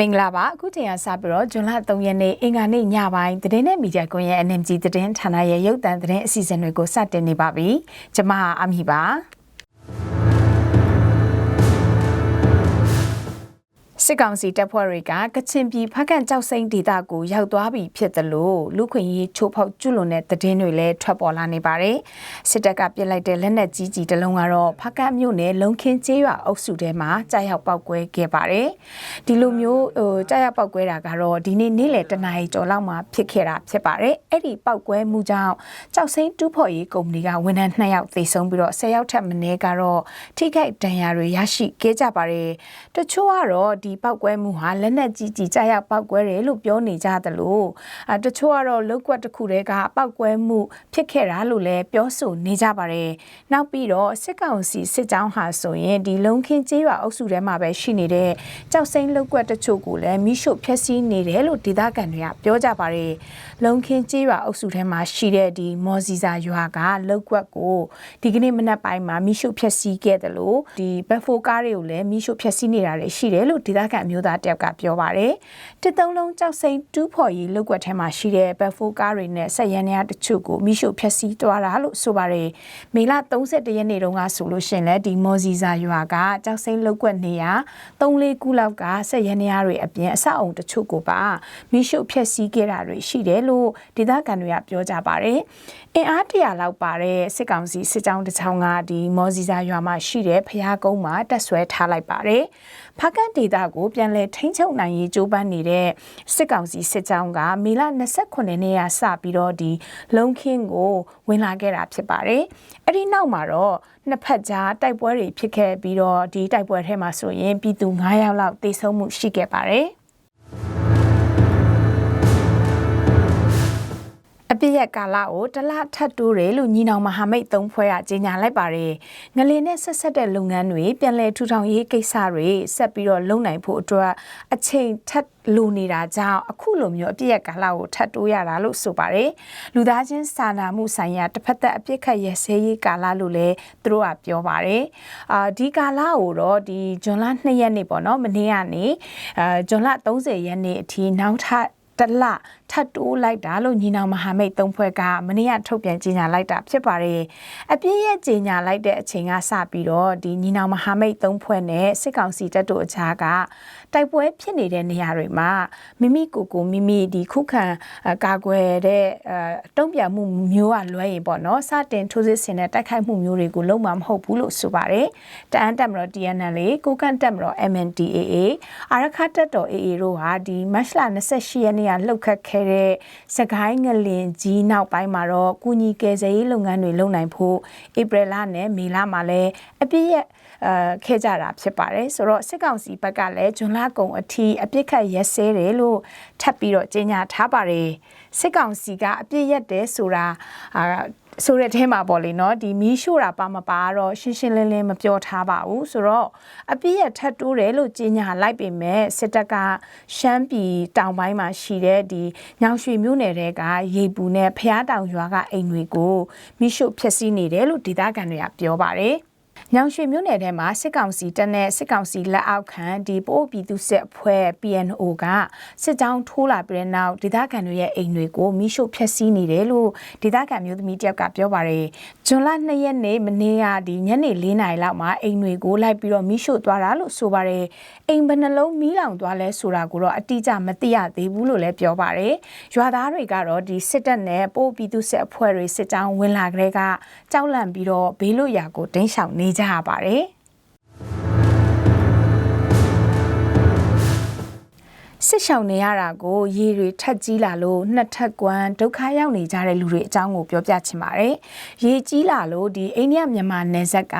မင်္ဂလာပါအခုချိန်ကစပြီးတော့ဇွန်လ3ရက်နေ့အင်္ဂါနေ့ညပိုင်းသတင်းနဲ့မီဒီယာကွန်ရဲ့ NMG သတင်းဌာနရဲ့ရုပ်သံသတင်းအစီအစဉ်တွေကိုစတင်နေပါပြီကျွန်မအမီပါ စစ်ကောင်စီတပ်ဖွဲ့တွေကကချင်ပြည်ဖက်ကန်ကြောက်စိမ့်ဒေသကိုရောက်သွားပြီဖြစ်တယ်လို့လူခွင့်ရေးချိုးဖောက်ကျွလွန်တဲ့သတင်းတွေလည်းထွက်ပေါ်လာနေပါတယ်။စစ်တပ်ကပြစ်လိုက်တဲ့လက်နက်ကြီးကြီးတစ်လုံးကတော့ဖက်ကန်မြို့နယ်လုံခင်းကျေးရွာအုပ်စုထဲမှာကြားရောက်ပောက်ကွဲခဲ့ပါတယ်။ဒီလိုမျိုးဟိုကြားရောက်ပောက်ကွဲတာကတော့ဒီနေ့နေ့လယ်တနာရီကျော်လောက်မှာဖြစ်ခဲ့တာဖြစ်ပါတယ်။အဲ့ဒီပောက်ကွဲမှုကြောင့်ကြောက်စိမ့်တူးဖော်ရေးကုမ္ပဏီကဝန်ထမ်း2ယောက်သေဆုံးပြီးတော့10ယောက်ထပ်မင်းကတော့ထိခိုက်ဒဏ်ရာတွေရရှိခဲ့ကြပါတယ်။တချို့ကတော့ဒီပောက်ကွဲမှုဟာလက်နက်ကြီးကြီးကြားရောက်ပောက်ကွဲတယ်လို့ပြောနေကြသလိုအတချို့ကတော့လောက်ကွက်တစ်ခုတည်းကပောက်ကွဲမှုဖြစ်ခဲ့တာလို့လည်းပြောဆိုနေကြပါတယ်။နောက်ပြီးတော့စစ်ကောင်စီစစ်ကြောင်းဟာဆိုရင်ဒီလုံခင်းကျေးရွာအုပ်စုထဲမှာပဲရှိနေတဲ့ကြောက်စိမ့်လောက်ကွက်တချို့ကိုလည်းမိရှုဖျက်ဆီးနေတယ်လို့ဒေသခံတွေကပြောကြပါတယ်။လုံခင်းကျေးရွာအုပ်စုထဲမှာရှိတဲ့ဒီမော်စီစာရွာကလောက်ကွက်ကိုဒီကနေ့မနက်ပိုင်းမှာမိရှုဖျက်ဆီးခဲ့တယ်လို့ဒီဘက်ဖိုကားတွေကိုလည်းမိရှုဖျက်ဆီးနေတာတွေရှိတယ်လို့ဒေသခံမျိုးသားတယောက်ကပြောပါတယ်။တစ်သုံးလုံးကြောက်စိမ့်တူးဖော်ရေးလောက်ကွက်ထဲမှာရှိတဲ့ဘက်ဖိုကားတွေနဲ့ဆက်ရန်ရတချို့ကိုမိရှုဖျက်ဆီးသွားတာလို့ဆိုပါတယ်။မေလ31ရက်နေ့တုန်းကဆိုလို့ရှင်လဲဒီမော်စီစာရွာကကြောက်စိမ့်လောက်ကွက်နေရ3-4ခုလောက်ကဆက်ရန်ရတွေအပြင်အဆောက်အုံတချို့ကိုပါမိရှုဖျက်ဆီးခဲ့တာတွေရှိတယ်လို့ဒေသခံတွေကပြောကြပါတယ်။အင်အားတရာလောက်ပါတဲ့စစ်ကောင်စီစစ်ကြောင်းတစ်ချောင်းကဒီမော်စီစာရွာမှာရှိတဲ့ဖျားကုန်းမှာတက်ဆွဲထားလိုက်ပါတယ်။ ဖားကန်ဒေတာကိုပြန်လည်ထိန်းချုပ်နိုင်ရေးကြိုးပမ်းနေတဲ့စစ်ကောင်စီစစ်ကြောင်းကမေလ29ရက်နေ့ကစပြီးတော့ဒီလုံခင်းကိုဝင်လာခဲ့တာဖြစ်ပါတယ်။အဲ့ဒီနောက်မှာတော့နှစ်ဖက်ကြားတိုက်ပွဲတွေဖြစ်ခဲ့ပြီးတော့ဒီတိုက်ပွဲထဲမှာဆိုရင်ပြည်သူ9ယောက်လောက်သေဆုံးမှုရှိခဲ့ပါတယ်။ အပြည့်ရဲ့ကာလကိုတလထပ်တိုးတယ်လို့ညီနောင်မဟာမိတ်သုံးဖွဲ့ကကြေညာလိုက်ပါတယ်။ငလင်နဲ့ဆက်ဆက်တဲ့လုပ်ငန်းတွေပြန်လည်ထူထောင်ရေးကိစ္စတွေဆက်ပြီးတော့လုပ်နိုင်ဖို့အတွက်အချိန်ထပ်လိုနေတာကြောင့်အခုလိုမျိုးအပြည့်ရဲ့ကာလကိုထပ်တိုးရတာလို့ဆိုပါတယ်။လူသားချင်းစာနာမှုဆိုင်ရာတစ်ဖက်သက်အပြည့်ခတ်ရစဲရေးကာလလို့လည်းသူတို့ကပြောပါတယ်။အာဒီကာလကိုတော့ဒီဇွန်လ2ရက်နေ့ပေါ့နော်မနေ့ကနေအာဇွန်လ30ရက်နေ့အထိနောက်ထပ်တလထပ်တိုးလိုက်တာလို့ညီနောင်မဟာမိတ်သုံးဖွဲ့ကမနေ့ကထုတ်ပြန်ကြေညာလိုက်တာဖြစ်ပါတယ်။အပြည့်ရဲ့ကြေညာလိုက်တဲ့အချိန်ကစပြီးတော့ဒီညီနောင်မဟာမိတ်သုံးဖွဲ့နဲ့စစ်ကောင်စီတပ်တို့အကြားကတိုက်ပွဲဖြစ်နေတဲ့နေရာတွေမှာမိမိကိုယ်ကိုမိမိဒီခုခံကာကွယ်တဲ့တုံ့ပြန်မှုမျိုးကလွဲရင်ပေါ့နော်စတင်ထိုးစစ်ဆင်တဲ့တိုက်ခိုက်မှုမျိုးတွေကိုလုံးဝမဟုတ်ဘူးလို့ဆိုပါတယ်။တအန်တက်မတော် TNL ကိုကန်တက်မတော် MNDAA အာရခတက်တော် AA တို့ဟာဒီမတ်လ28ရက်နေ့ကလှုပ်ခတ်ခဲ့တဲ့စကိုင်းငလင်ကြီးနောက်ပိုင်းမှာတော့ကုညီကယ်ဆယ်ရေးလုပ်ငန်းတွေလုပ်နိုင်ဖို့ဧပြီလနဲ့မေလမှာလည်းအပြည့်ရဲ့အဲခဲ့ကြတာဖြစ်ပါတယ်ဆိုတော့စစ်ကောင်စီဘက်ကလည်းဂျွန်လကုံအထိအပြစ်ခတ်ရက်စဲတယ်လို့ထပ်ပြီးတော့ကြေညာထားပါတယ်စစ်ကောင်စီကအပြစ်ရက်တယ်ဆိုတာအာ ဆိုတဲ့အထဲမှာပေါ့လေနော်ဒီမီးရှို့တာပါမပါတော့ရှင်းရှင်းလင်းလင်းမပြောထားပါဘူးဆိုတော့အပြည့်ရထပ်တိုးတယ်လို့ကြေညာလိုက်ပေမဲ့စစ်တပ်ကရှမ်းပြည်တောင်ပိုင်းမှာရှိတဲ့ဒီညောင်ရွှေမြို့နယ်တဲကရေပူနဲ့ဖျားတောင်ရွာကအိမ်တွေကိုမီးရှို့ဖျက်ဆီးနေတယ်လို့ဒေသခံတွေကပြောပါတယ် ညောင်ရွှေမြို့နယ်ထဲမှာစစ်ကောင်စီတပ်နဲ့စစ်ကောင်စီလက်အောက်ခံဒီပို့ပြည်သူစစ်အဖွဲ့ PNO ကစစ်ကြောင်းထိုးလာပြီးတဲ့နောက်ဒေသခံတွေရဲ့အိမ်တွေကိုမိရှို့ဖျက်ဆီးနေတယ်လို့ဒေသခံမျိုးသမီးတယောက်ကပြောပါတယ်။ ဇွန်လ2ရက်နေ့မနေ့ကဒီညနေ4နာရီလောက်မှာအိမ်တွေကိုလိုက်ပြီးတော့မိရှို့သွားတာလို့ဆိုပါတယ်။အိမ်ဘယ်နှလုံးမီးလောင်သွားလဲဆိုတာကိုတော့အတိအကျမသိရသေးဘူးလို့လည်းပြောပါတယ်။ရွာသားတွေကတော့ဒီစစ်တပ်နဲ့ပို့ပြည်သူစစ်အဖွဲ့တွေစစ်ကြောင်းဝင်လာကြတဲ့ကကြောက်လန့်ပြီးတော့ဘေးလွတ်ရာကိုတင်းရှောင်နေကြရပါတယ် စစ်ရှောင်နေရတာကိုရေတွေထက်ကြီးလာလို့နှစ်ထပ်ကွမ်းဒုက္ခရောက်နေကြတဲ့လူတွေအကြောင်းကိုပြောပြချင်ပါတယ်။ရေကြီးလာလို့ဒီအိန္ဒိယမြန်မာနယ်စပ်က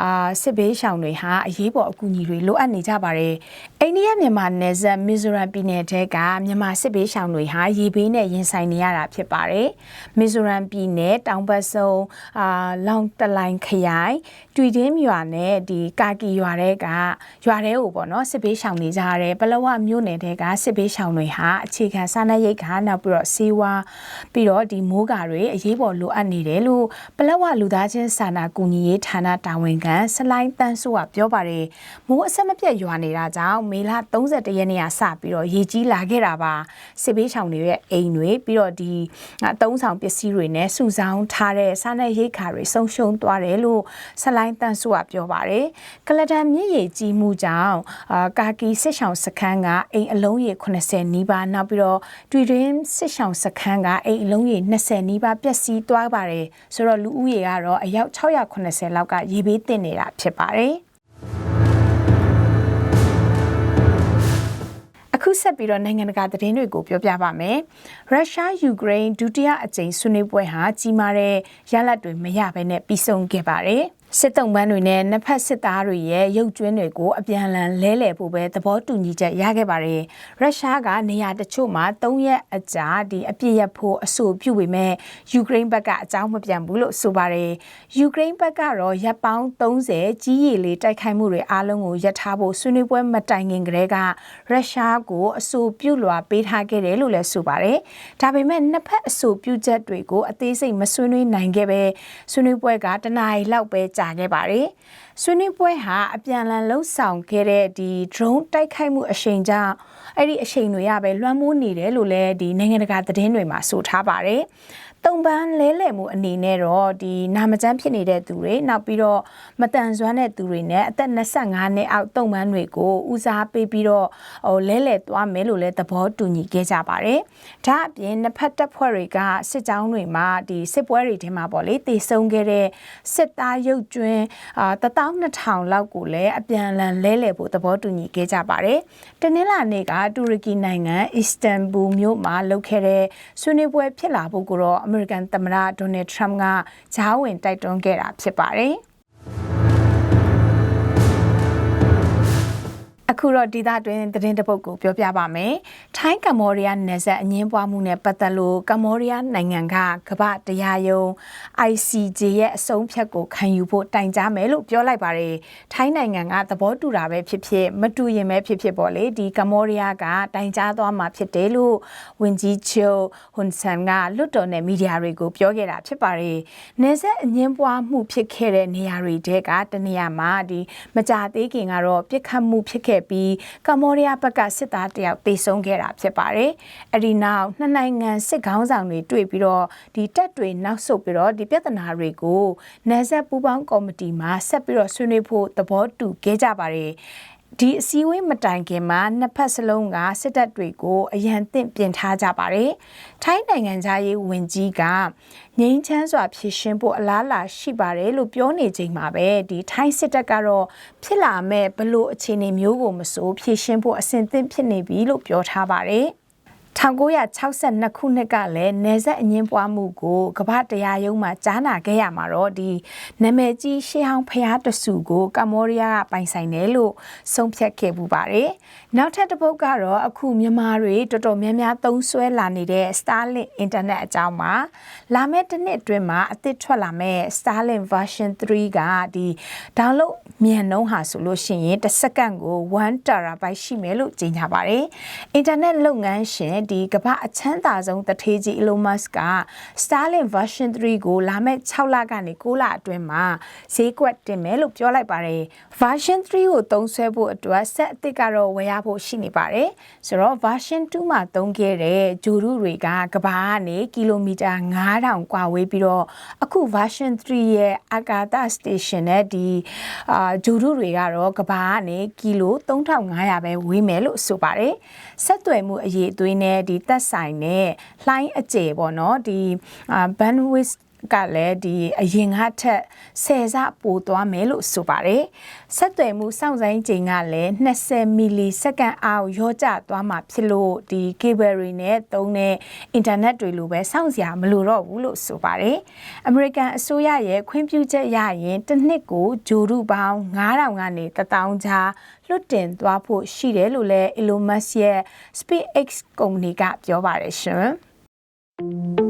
အာစစ်ဘေးရှောင်တွေဟာအရေးပေါ်အကူအညီတွေလိုအပ်နေကြပါတယ်။အိန္ဒိယမြန်မာနယ်စပ်မီဇိုရမ်ပြည်နယ်ထဲကမြန်မာစစ်ဘေးရှောင်တွေဟာရေဘေးနဲ့ရင်ဆိုင်နေရတာဖြစ်ပါတယ်။မီဇိုရမ်ပြည်နယ်တောင်ဘက်ဆုံးအာလောင်တလိုင်ခရိုင်တွီတင်းရွာနဲ့ဒီကာကီရွာတွေကရွာတဲကိုပေါ့နော်စစ်ဘေးရှောင်နေကြရတယ်ပလောဝမြို့နယ်ထဲတဲကစစ်ဘေးရှောင်တွေဟာအခြေခံစားနပ်ရိက္ခာနောက်ပြီးတော့စေဝါပြီးတော့ဒီမိုးကာတွေအရေးပေါ်လိုအပ်နေတယ်လို့ပလက်ဝလူသားချင်းစာနာကူညီရေးဌာနတာဝန်ခံဆလိုင်းတန်းစိုးကပြောပါတယ်မိုးအဆက်မပြတ်ရွာနေတာကြောင့်မေလ31ရက်နေ့ကစပြီးတော့ရေကြီးလာခဲ့တာပါစစ်ဘေးရှောင်တွေရဲ့အိမ်တွေပြီးတော့ဒီအသုံးဆောင်ပစ္စည်းတွေနဲ့စုဆောင်းထားတဲ့စားနပ်ရိက္ခာတွေဆုံးရှုံးသွားတယ်လို့ဆလိုင်းတန်းစိုးကပြောပါတယ်ကလဒန်မြင့်ရေကြီးမှုကြောင့်အာကာကီစစ်ရှောင်စခန်းကအိမ်အလုံးရေ80နီးပါးနောက်ပြီးတော့တွေ့တွင်းစစ်ရှောင်စခန်းကအိမ်အလုံးရေ20နီးပါးပျက်စီးသွားပါတယ်ဆိုတော့လူဦးရေကတော့အယောက်680လောက်ကရေဘေးတင်နေတာဖြစ်ပါတယ်အခုဆက်ပြီးတော့နိုင်ငံတကာသတင်းတွေကိုပြောပြပါမယ်။ရုရှားယူကရိန်းဒုတိယအကြိမ်ဆွေးနွေးပွဲဟာကြီးမားတဲ့ရလဒ်တွေမရဘဲနဲ့ပြီးဆုံးခဲ့ပါတယ်။ စစ်တုံးပန်းတွေနဲ့နှစ်ဖက်စစ်သားတွေရဲ့ရုပ်ကျွင်းတွေကိုအပြန်အလှန်လဲလှယ်ဖို့ပဲသဘောတူညီချက်ရခဲ့ပါတယ်။ရုရှားကနေရာတချို့မှာ၃ရက်အကြာဒီအပြစ်ရဖို့အဆိုပြုပေမဲ့ယူကရိန်းဘက်ကအကြောင်းမပြန်ဘူးလို့ဆိုပါတယ်။ယူကရိန်းဘက်ကတော့ရပ်ပေါင်း30ကြီးရည်လေးတိုက်ခိုက်မှုတွေအားလုံးကိုရပ်ထားဖို့ဆွေးနွေးပွဲမတိုင်ခင်ကတည်းကရုရှားကိုအဆိုပြုလွှာပေးထားခဲ့တယ်လို့လည်းဆိုပါတယ်။ဒါပေမဲ့နှစ်ဖက်အဆိုပြုချက်တွေကိုအသေးစိတ်မဆွေးနွေးနိုင်ခဲ့ပဲဆွေးနွေးပွဲကတနအီလောက်ပဲကြာခဲ့ပါတယ်။ဆွေးနွေးပွဲဟာအပြန်အလှန်လှုပ်ဆောင်ခဲ့တဲ့ဒီ drone တိုက်ခိုက်မှုအရှိန်ကြောင့်အဲ့ဒီအရှိန်တွေရပဲလွှမ်းမိုးနေတယ်လို့လည်းဒီနိုင်ငံတကာသတင်းတွေမှာဆိုထားပါတယ်။ တုံပန်းလဲလှယ်မှုအနေနဲ့တော့ဒီနာမကျန်းဖြစ်နေတဲ့သူတွေနောက်ပြီးတော့မတန်ဆွမ်းတဲ့သူတွေနဲ့အသက်25နှစ်အောက်တုံပန်းတွေကိုဦးစားပေးပြီးတော့ဟိုလဲလှယ်သွားမယ်လို့လည်းသဘောတူညီခဲ့ကြပါတယ်။ဒါအပြင်နှစ်ဖက်တပ်ဖွဲ့တွေကစစ်ကြောင်းတွေမှာဒီစစ်ပွဲတွေထဲမှာပေါ့လေတည်ဆုံခဲ့တဲ့စစ်သားရုပ်ကျွင်းအာ12000လောက်ကိုလည်းအပြန်အလှန်လဲလှယ်ဖို့သဘောတူညီခဲ့ကြပါတယ်။တနင်္လာနေ့ကတူရကီနိုင်ငံအစ္စတန်ဘူမြို့မှာလုပ်ခဲ့တဲ့ဆွေးနွေးပွဲဖြစ်လာဖို့ကိုတော့အမေရိကန်သမ္မတဒေါ်နယ်ထရမ့်ကဂျားဝင်တိုက်တွန်းခဲ့တာဖြစ်ပါတယ်။ အခုတော့ဒေသတွင်းသတင်းတပုတ်ကိုပြောပြပါမယ်။ထိုင်းကမ္ဘောဒီးယားနယ်စပ်အငင်းပွားမှုနဲ့ပတ်သက်လို့ကမ္ဘောဒီးယားနိုင်ငံကကမ္ဘာတရားရုံး ICJ ရဲ့အဆုံးဖြတ်ကိုခံယူဖို့တိုင်ကြားမယ်လို့ပြောလိုက်ပါတယ်။ထိုင်းနိုင်ငံကသဘောတူတာပဲဖြစ်ဖြစ်မတူရင်ပဲဖြစ်ဖြစ်ပေါ့လေဒီကမ္ဘောဒီးယားကတိုင်ကြားသွားမှာဖြစ်တယ်လို့ဝန်ကြီးချုပ်ဟွန်ဆန်ကလွတ်တော်နဲ့မီဒီယာတွေကိုပြောခဲ့တာဖြစ်ပါတယ်။နယ်စပ်အငင်းပွားမှုဖြစ်ခဲ့တဲ့နေရာတွေတဲကတနေရာမှာဒီမကြသေးခင်ကတော့ပြစ်ခတ်မှုဖြစ်ခဲ့ခဲ့ပြီးကမ္ဘောဒီးယားဘက်ကစစ်သားတယောက်တေဆုံးခဲ့တာဖြစ်ပါတယ်။အဲဒီနောက်နှစ်နိုင်ငံစစ်ခေါင်းဆောင်တွေတွေ့ပြီးတော့ဒီတက်တွေနောက်ဆုတ်ပြီးတော့ဒီပြဿနာတွေကိုနယ်စပ်ပူးပေါင်းကော်မတီမှာဆက်ပြီးတော့ဆွေးနွေးဖို့သဘောတူခဲ့ကြပါတယ်။ ဒီအစည်းအဝေးမတိုင်ခင်မှာနှစ်ဖက်စလုံးကစစ်တပ်တွေကိုအရန်သင့်ပြင်ထားကြပါတယ်။ထိုင်းနိုင်ငံသားရေးဝန်ကြီးကငြိမ်းချမ်းစွာဖြည့်ရှင်းဖို့အလားအလာရှိပါတယ်လို့ပြောနေချိန်မှာပဲဒီထိုင်းစစ်တပ်ကတော့ဖြစ်လာမဲ့ဘလို့အခြေအနေမျိုးကိုမစိုးဖြည့်ရှင်းဖို့အဆင်သင့်ဖြစ်နေပြီလို့ပြောထားပါတယ်။ 1962ခုနှစ်ကလည်းနေဆက်အငင်းပွားမှုကိုကမ္ဘာတရားရုံးမှာကြားနာခဲ့ရမှာတော့ဒီနာမည်ကြီးရှေးဟောင်းဖျားတဆူကိုကမ္ဘောဒီးယားကပိုင်ဆိုင်တယ်လို့ဆုံးဖြတ်ခဲ့ပူပါတယ်။နောက်ထပ်တစ်ပုဒ်ကတော့အခုမြန်မာတွေတော်တော်များများသုံးစွဲလာနေတဲ့ Starlink Internet အကြောင်းမှာလာမယ့်တစ်နှစ်အတွင်းမှာအသစ်ထွက်လာမယ့် Starlink version 3ကဒီ download မြန်နှုန်းဟာဆိုလို့ရှိရင်တစ်စက္ကန့်ကို1 terabyte ရှိမယ်လို့ကြေညာပါတယ်။ Internet လုပ်ငန်းရှင်ဒီကမ္ဘာအချမ်းသာဆုံးတထေးကြီး Elon Musk က Starlink version 3ကိုလာမယ့်6လကနေ9လအတွင်းမှာဈေးကွက်တင်မယ်လို့ပြောလိုက်ပါတယ် version 3ကိုသုံးစွဲဖို့အတွက်ဆက်အသစ်ကတော့ဝယ်ရဖို့ရှိနေပါတယ်ဆိုတော့ version 2မှာသုံးခဲ့တဲ့ဂျိုရုတွေကကမ္ဘာကနေကီလိုမီတာ9000กว่าဝေးပြီးတော့အခု version 3ရဲ့အာကာသ station နဲ့ဒီအာဂျိုရုတွေကတော့ကမ္ဘာကနေကီလို3500ပဲဝေးမယ်လို့ဆိုပါတယ်ဆက်သွယ်မှုအရေးအသွေးနဲ့ ဲ့ဒီသက်ဆိုင်တဲ့လှိုင်းအကျယ်ပေါ့နော်ဒီ bandwidth ကလည်းဒီအရင်ကထက်ဆယ်ဆပိုသွားမယ်လို့ဆိုပါတယ်ဆက်သွယ်မှုစောင့်ဆိုင်ချိန်ကလည်း20မီလီစက္ကန့်အောက်ရောကျသွားမှာဖြစ်လို့ဒီ cable တွေနဲ့သုံးတဲ့ internet တွေလိုပဲစောင့်စရာမလိုတော့ဘူးလို့ဆိုပါတယ်အမေရိကန်အစိုးရရဲ့ခွင့်ပြုချက်ရရင်တစ်နှစ်ကိုဂျိုရုပေါင်း9000ကနေ1000ကြားလွတ်တင်သွားဖို့ရှိတယ်လို့လည်း Elon Musk ရဲ့ SpaceX ကုမ္ပဏီကပြောပါတယ်ရှင်